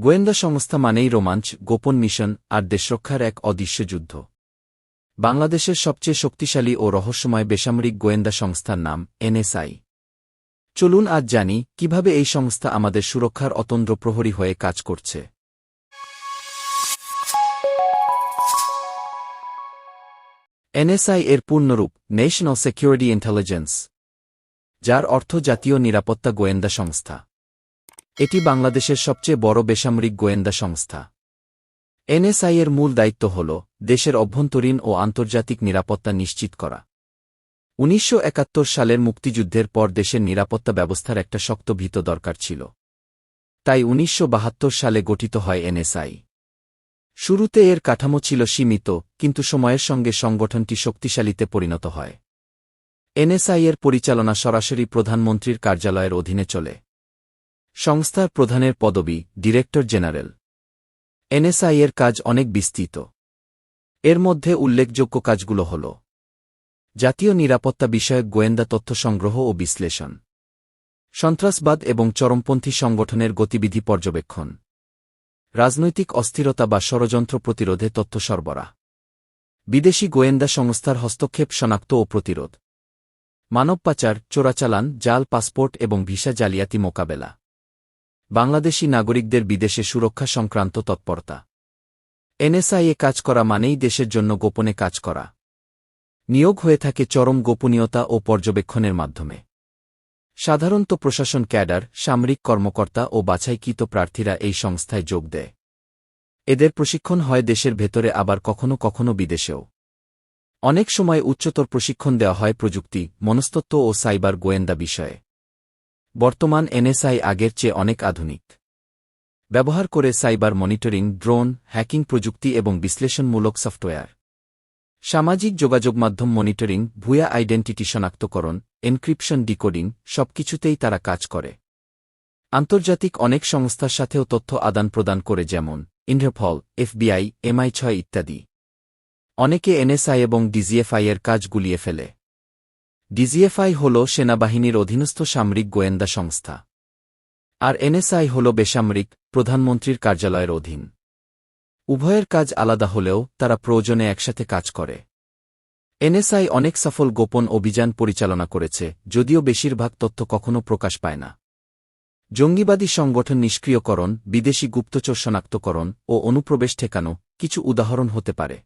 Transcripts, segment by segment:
গোয়েন্দা সংস্থা মানেই রোমাঞ্চ, গোপন মিশন আর দেশরক্ষার এক অদৃশ্য যুদ্ধ। বাংলাদেশের সবচেয়ে শক্তিশালী ও রহস্যময় বেসামরিক গোয়েন্দা সংস্থার নাম, এনএসআই। চলুন আজ জানি, কীভাবে এই সংস্থা আমাদের সুরক্ষার অতন্দ্র প্রহরী হয়ে কাজ করছে। এনএসআই এর পূর্ণরূপ ন্যাশনাল সিকিউরিটি ইন্টেলিজেন্স যার অর্থ জাতীয় নিরাপত্তা গোয়েন্দা সংস্থা। এটি বাংলাদেশের সবচেয়ে বড় বেসামরিক গোয়েন্দা সংস্থা। এনএসআই এর মূল দায়িত্ব হল দেশের অভ্যন্তরীণ ও আন্তর্জাতিক নিরাপত্তা নিশ্চিত করা। উনিশশো সালের মুক্তিযুদ্ধের পর দেশের নিরাপত্তা ব্যবস্থার একটা শক্ত ভীত দরকার ছিল। তাই উনিশশো বাহাত্তর সালে গঠিত হয় এনএসআই। শুরুতে এর কাঠামো ছিল সীমিত, কিন্তু সময়ের সঙ্গে সংগঠনটি শক্তিশালীতে পরিণত হয়। এনএসআই এর পরিচালনা সরাসরি প্রধানমন্ত্রীর কার্যালয়ের অধীনে চলে। সংস্থার প্রধানের পদবি, ডিরেক্টর জেনারেল। এনএসআই এর কাজ অনেক বিস্তৃত। এর মধ্যে উল্লেখযোগ্য কাজগুলো হল জাতীয় নিরাপত্তা বিষয়ক গোয়েন্দা তথ্য সংগ্রহ ও বিশ্লেষণ, সন্ত্রাসবাদ এবং চরমপন্থী সংগঠনের গতিবিধি পর্যবেক্ষণ, রাজনৈতিক অস্থিরতা বা ষড়যন্ত্র প্রতিরোধে তথ্য সরবরাহ, বিদেশি গোয়েন্দা সংস্থার হস্তক্ষেপ শনাক্ত ও প্রতিরোধ, মানব পাচার, চোরাচালান, জাল, পাসপোর্ট এবং ভিসা জালিয়াতি মোকাবেলা। বাংলাদেশি নাগরিকদের বিদেশে সুরক্ষা সংক্রান্ত তৎপরতা। এনএসআইএ কাজ করা মানেই দেশের জন্য গোপনে কাজ করা। নিয়োগ হয়ে থাকে চরম গোপনীয়তা ও পর্যবেক্ষণের মাধ্যমে। সাধারণত প্রশাসন ক্যাডার, সামরিক কর্মকর্তা ও বাছাইকৃত প্রার্থীরা এই সংস্থায় যোগ দেয়। এদের প্রশিক্ষণ হয় দেশের ভেতরে আবার কখনো কখনো বিদেশেও। অনেক সময় উচ্চতর প্রশিক্ষণ দেওয়া হয় প্রযুক্তি, মনস্তত্ত্ব ও সাইবার গোয়েন্দা বিষয়ে। বর্তমান এনএসআই আগের চেয়ে অনেক আধুনিক। ব্যবহার করে সাইবার মনিটরিং, ড্রোন, হ্যাকিং প্রযুক্তি এবং বিশ্লেষণমূলক সফটওয়্যার। সামাজিক যোগাযোগ মাধ্যম মনিটরিং, ভুয়া আইডেন্টিটি শনাক্তকরণ, এনক্রিপশন ডিকোডিং, সবকিছুতেই তারা কাজ করে। আন্তর্জাতিক অনেক সংস্থার সাথেও তথ্য আদান প্রদান করে যেমন ইন্টারফল এফবিআই, এমআই ছয় ইত্যাদি। অনেকে এনএসআই এবং ডিজিএফআই এর কাজ গুলিয়ে ফেলে। ডিজিএফআই হল সেনাবাহিনীর অধীনস্থ সামরিক গোয়েন্দা সংস্থা। আর এনএসআই হল বেসামরিক প্রধানমন্ত্রীর কার্যালয়ের অধীন। উভয়ের কাজ আলাদা হলেও তারা প্রয়োজনে একসাথে কাজ করে। এনএসআই অনেক সফল গোপন অভিযান পরিচালনা করেছে, যদিও বেশিরভাগ তথ্য কখনও প্রকাশ পায় না। জঙ্গিবাদী সংগঠন নিষ্ক্রিয়করণ, বিদেশি গুপ্তচর শনাক্তকরণ ও অনুপ্রবেশ ঠেকানো কিছু উদাহরণ হতে পারে।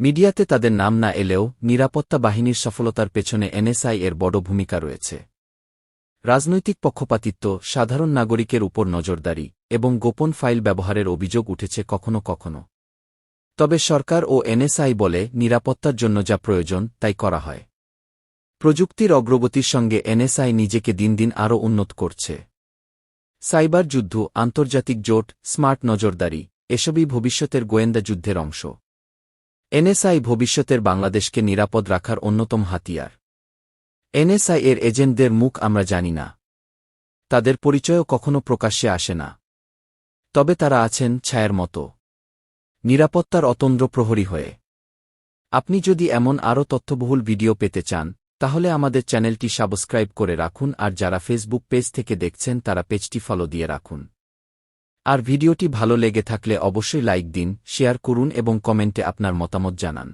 মিডিয়াতে তাদের নাম না এলেও নিরাপত্তা বাহিনীর সফলতার পেছনে এনএসআই এর বড় ভূমিকা রয়েছে। রাজনৈতিক পক্ষপাতিত্ব, সাধারণ নাগরিকের উপর নজরদারি এবং গোপন ফাইল ব্যবহারের অভিযোগ উঠেছে কখনো কখনো। তবে সরকার ও এনএসআই বলে নিরাপত্তার জন্য যা প্রয়োজন, তাই করা হয়। প্রযুক্তির অগ্রগতির সঙ্গে এনএসআই নিজেকে দিন দিন আরও উন্নত করছে। সাইবার যুদ্ধ, আন্তর্জাতিক জোট, স্মার্ট নজরদারি, এসবই ভবিষ্যতের গোয়েন্দা যুদ্ধের অংশ। এনএসআই ভবিষ্যতের বাংলাদেশকে নিরাপদ রাখার অন্যতম হাতিয়ার। এনএসআই এর এজেন্টদের মুখ আমরা জানি না। তাদের পরিচয়ও কখনো প্রকাশ্যে আসে না। তবে তারা আছেন ছায়ের মতো। নিরাপত্তার অতন্দ্র প্রহরী হয়ে। আপনি যদি এমন আরও তথ্যবহুল ভিডিও পেতে চান, তাহলে আমাদের চ্যানেলটি সাবস্ক্রাইব করে রাখুন আর যারা ফেসবুক পেজ থেকে দেখছেন তারা পেজটি ফলো দিয়ে রাখুন। আর ভিডিওটি ভালো লেগে থাকলে অবশ্যই লাইক দিন, শেয়ার করুন এবং কমেন্টে আপনার মতামত জানান।